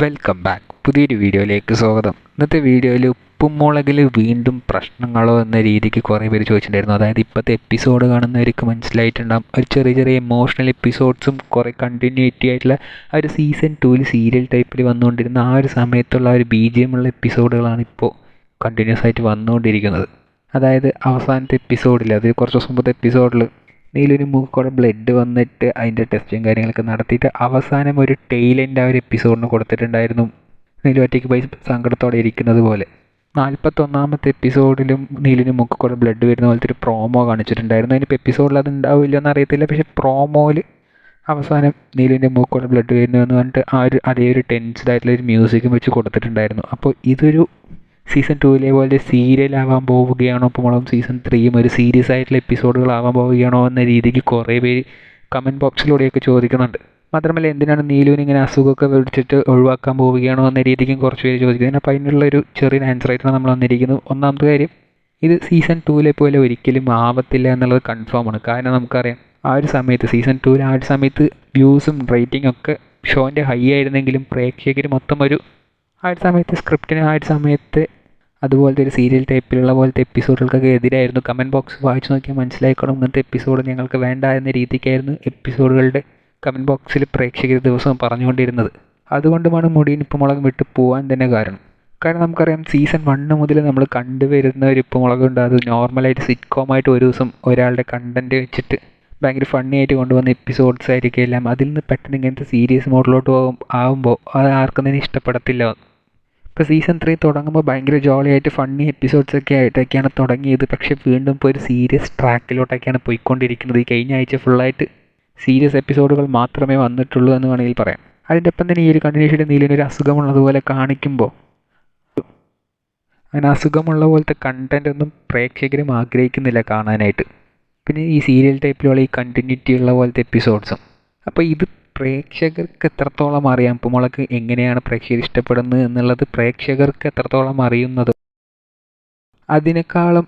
Welcome back പുതിയൊരു വീഡിയോയിലേക്ക് സ്വാഗതം. ഇന്നത്തെ വീഡിയോയിൽ ഉപ്പും മുളകിൽ വീണ്ടും പ്രശ്നങ്ങളോ എന്ന രീതിക്ക് കുറേ പേര് ചോദിച്ചിട്ടുണ്ടായിരുന്നു. അതായത് ഇപ്പോഴത്തെ എപ്പിസോഡ് കാണുന്നവർക്ക് മനസ്സിലായിട്ടുണ്ടാകും ഒരു ചെറിയ ചെറിയ എമോഷണൽ എപ്പിസോഡ്സും കുറേ കണ്ടിന്യൂറ്റി ആയിട്ടുള്ള ആ ഒരു സീസൺ ടൂവിൽ സീരിയൽ ടൈപ്പിൽ വന്നുകൊണ്ടിരുന്ന ആ ഒരു സമയത്തുള്ള ഒരു ബി ജി എം ഉള്ള എപ്പിസോഡുകളാണ് ഇപ്പോൾ കണ്ടിന്യൂസ് ആയിട്ട് വന്നുകൊണ്ടിരിക്കുന്നത്. അതായത് അവസാനത്തെ എപ്പിസോഡിൽ അത് കുറച്ച് ദിവസം മുമ്പത്തെ എപ്പിസോഡിൽ നീലൊരു മൂക്കോടെ ബ്ലഡ് വന്നിട്ട് അതിന്റെ ടെസ്റ്റും കാര്യങ്ങളൊക്കെ നടത്തിയിട്ട് അവസാനം ഒരു ടെയിലന്റ് ആ ഒരു എപ്പിസോഡിന് കൊടുത്തിട്ടുണ്ടായിരുന്നു. നീലു ഒറ്റയ്ക്ക് പോയി സങ്കടത്തോടെ ഇരിക്കുന്നത് പോലെ. നാൽപ്പത്തൊന്നാമത്തെ എപ്പിസോഡിലും നീലിന് മുക്ക് കൂടെ ബ്ലഡ് വരുന്ന പോലത്തെ ഒരു പ്രോമോ കാണിച്ചിട്ടുണ്ടായിരുന്നു. അതിനിപ്പോൾ എപ്പിസോഡിൽ അത് ഉണ്ടാവില്ല എന്ന് അറിയത്തില്ല പക്ഷേ പ്രോമോയിൽ അവസാനം നീലിന്റെ മൂക്കോടെ ബ്ലഡ് വരുന്നു എന്ന് പറഞ്ഞിട്ട് ആ ഒരു അതേ ഒരു ടെൻസ്ഡ് ആയിട്ടുള്ള ഒരു മ്യൂസിക്കും വെച്ച് കൊടുത്തിട്ടുണ്ടായിരുന്നു. അപ്പോൾ ഇതൊരു സീസൺ ടൂവിലെ പോലെ സീരിയൽ ആവാൻ പോവുകയാണോ? മോളും സീസൺ ത്രീയും ഒരു സീരിയസ് ആയിട്ടുള്ള എപ്പിസോഡുകളാവാൻ പോവുകയാണോ എന്ന രീതിക്ക് കുറേ പേര് കമന്റ് ബോക്സിലൂടെയൊക്കെ ചോദിക്കുന്നുണ്ട്. മാത്രമല്ല എന്തിനാണ് നീലുവിന് ഇങ്ങനെ അസുഖമൊക്കെ പിടിച്ചിട്ട് ഒഴിവാക്കാൻ പോവുകയാണോ എന്ന രീതിക്കും കുറച്ച് പേര് ചോദിക്കുന്നത് അപ്പോൾ അതിനുള്ള ഒരു ചെറിയൊരു ആൻസർ ആയിട്ടാണ് നമ്മൾ വന്നിരിക്കുന്നത്. ഒന്നാമത്തെ കാര്യം ഇത് സീസൺ ടൂവിലെ പോലെ ഒരിക്കലും ആവത്തില്ല എന്നുള്ളത് കൺഫേം ആണ്. കാരണം നമുക്കറിയാം ആ ഒരു സമയത്ത് സീസൺ ടൂവിൽ ആ ഒരു സമയത്ത് വ്യൂസും റേറ്റിംഗ് ഒക്കെ ഷോന്റെ ഹൈ ആയിരുന്നെങ്കിലും പ്രേക്ഷകർ മൊത്തം ഒരു ആ ഒരു സമയത്ത് സ്ക്രിപ്റ്റിന് ആ ഒരു സമയത്ത് അതുപോലത്തെ ഒരു സീരിയൽ ടൈപ്പിലുള്ള പോലത്തെ എപ്പിസോഡുകൾക്കൊക്കെ എതിരായിരുന്നു. കമന്റ് ബോക്സ് വായിച്ചു നോക്കിയാൽ മനസ്സിലായിക്കോളും. ഇങ്ങനത്തെ എപ്പിസോഡ് ഞങ്ങൾക്ക് വേണ്ട എന്ന രീതിക്കായിരുന്നു എപ്പിസോഡുകളുടെ കമന്റ് ബോക്സിൽ പ്രേക്ഷകർ ദിവസവും പറഞ്ഞുകൊണ്ടിരുന്നത്. അതുകൊണ്ടുമാണ് മുടിയൻ ഉപ്പുമുളക് വിട്ട് പോകാൻ തന്നെ കാരണം. കാരണം നമുക്കറിയാം സീസൺ വണ്ണ് മുതൽ നമ്മൾ കണ്ടുവരുന്ന ഒരു ഇപ്പുമുളകുണ്ട് അത് നോർമലായിട്ട് സിറ്റ്കോമായിട്ട് ഒരു ദിവസം ഒരാളുടെ കണ്ടന്റ് വെച്ചിട്ട് ഭയങ്കര ഫണ്ണി ആയിട്ട് കൊണ്ടുവന്ന എപ്പിസോഡ്സ് ആയിരിക്കും എല്ലാം. അതിൽ നിന്ന് പെട്ടെന്ന് ഇങ്ങനത്തെ സീരിയസ് മോഡിലോട്ട് പോകും ആകുമ്പോൾ അത് ആർക്കും തന്നെ ഇഷ്ടപ്പെടത്തില്ല. ഇപ്പോൾ സീസൺ ത്രീ തുടങ്ങുമ്പോൾ ഭയങ്കര ജോളി ആയിട്ട് ഫണ്ണി എപ്പിസോഡ്സ് ഒക്കെ ആയിട്ടൊക്കെയാണ് തുടങ്ങിയത്. പക്ഷേ വീണ്ടും ഇപ്പോൾ ഒരു സീരിയസ് ട്രാക്കിലോട്ടൊക്കെയാണ് പോയിക്കൊണ്ടിരിക്കുന്നത്. ഈ കഴിഞ്ഞ ആഴ്ച ഫുള്ളായിട്ട് സീരിയസ് എപ്പിസോഡുകൾ മാത്രമേ വന്നിട്ടുള്ളൂ എന്ന് വേണമെങ്കിൽ പറയാം. അതിന്റെ ഒപ്പം തന്നെ ഈ ഒരു കണ്ടിന്യൂഷന്റെ നീലിനൊരു അസുഖമുള്ളതുപോലെ കാണിക്കുമ്പോൾ അങ്ങനെ അസുഖമുള്ള പോലത്തെ കണ്ടന്റ് ഒന്നും പ്രേക്ഷകരും ആഗ്രഹിക്കുന്നില്ല കാണാനായിട്ട്. പിന്നെ ഈ സീരിയൽ ടൈപ്പിലുള്ള ഈ കണ്ടിന്യൂറ്റി ഉള്ള പോലത്തെ എപ്പിസോഡ്സും അപ്പോൾ ഇത് പ്രേക്ഷകർക്ക് എത്രത്തോളം അറിയാം? ഉപ്പുമുളക് എങ്ങനെയാണ് പ്രേക്ഷകർ ഇഷ്ടപ്പെടുന്നത് എന്നുള്ളത് പ്രേക്ഷകർക്ക് എത്രത്തോളം അറിയുന്നത്? അതിനേക്കാളും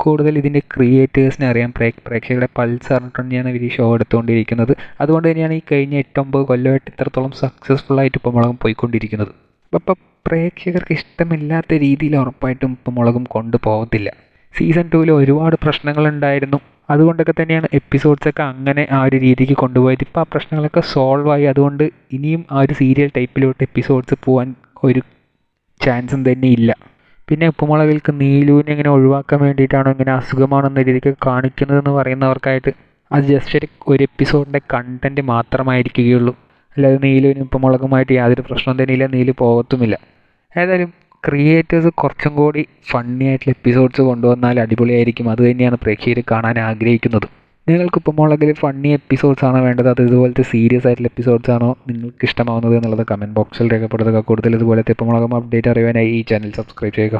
കൂടുതൽ ഇതിന്റെ ക്രിയേറ്റേഴ്സിനെ അറിയാം. പ്രേ പ്രേക്ഷകരുടെ പൾസ് അറിഞ്ഞിട്ട് തന്നെയാണ് ഇവർ ഈ ഷോ എടുത്തുകൊണ്ടിരിക്കുന്നത് അതുകൊണ്ട് തന്നെയാണ് ഈ കഴിഞ്ഞ എട്ടൊമ്പത് കൊല്ലമായിട്ട് ഇത്രത്തോളം സക്സസ്ഫുൾ ആയിട്ട് ഉപ്പുമുളകും പോയിക്കൊണ്ടിരിക്കുന്നത്. അപ്പം പ്രേക്ഷകർക്ക് ഇഷ്ടമില്ലാത്ത രീതിയിൽ ഉറപ്പായിട്ടും ഉപ്പുമുളകും കൊണ്ടുപോകത്തില്ല. സീസൺ ടൂവിൽ ഒരുപാട് പ്രശ്നങ്ങളുണ്ടായിരുന്നു. അതുകൊണ്ടൊക്കെ തന്നെയാണ് എപ്പിസോഡ്സൊക്കെ അങ്ങനെ ആ ഒരു രീതിക്ക് കൊണ്ടുപോയത്. ഇപ്പോൾ ആ പ്രശ്നങ്ങളൊക്കെ സോൾവ് ആയി. അതുകൊണ്ട് ഇനിയും ആ ഒരു സീരിയൽ ടൈപ്പിലോട്ട് എപ്പിസോഡ്സ് പോകാൻ ഒരു ചാൻസും തന്നെ ഇല്ല. പിന്നെ ഉപ്പുമുളകിൽക്ക് നീലുവിനെ ഇങ്ങനെ ഒഴിവാക്കാൻ വേണ്ടിയിട്ടാണോ ഇങ്ങനെ അസുഖമാണെന്ന രീതിക്ക് കാണിക്കുന്നതെന്ന് പറയുന്നവർക്കായിട്ട് അത് ജസ്റ്റ് ഒരു ഒരു എപ്പിസോഡിന്റെ കണ്ടന്റ് മാത്രമായിരിക്കുകയുള്ളൂ. അല്ലാതെ നീലുവിനും ഉപ്പുമുളകുമായിട്ട് യാതൊരു പ്രശ്നവും തന്നെയില്ല. നീലു പോകത്തുമില്ല. ഏതായാലും ക്രിയേറ്റേഴ്സ് കുറച്ചും കൂടി ഫണ്ണി ആയിട്ടുള്ള എപ്പിസോഡ്സ് കൊണ്ടുവന്നാൽ അടിപൊളിയായിരിക്കും. അത് തന്നെയാണ് പ്രേക്ഷകർ കാണാൻ ആഗ്രഹിക്കുന്നത്. നിങ്ങൾക്ക് ഇപ്പോൾ മുളകിൽ ഫണ്ണി എപ്പിസോഡ്സ് ആണോ വേണ്ടത്? അത് ഇതുപോലത്തെ സീരിയസ് ആയിട്ടുള്ള എപ്പിസോഡ്സ് ആണോ നിങ്ങൾക്ക് ഇഷ്ടമാവുന്നത് എന്നുള്ളത് കമന്റ് ബോക്സിൽ രേഖപ്പെടുത്തുക. കൂടുതൽ ഇതുപോലത്തെ ഇപ്പം മുളകം അപ്ഡേറ്റ് അറിയാനായി ഈ ചാനൽ സബ്സ്ക്രൈബ് ചെയ്യുക.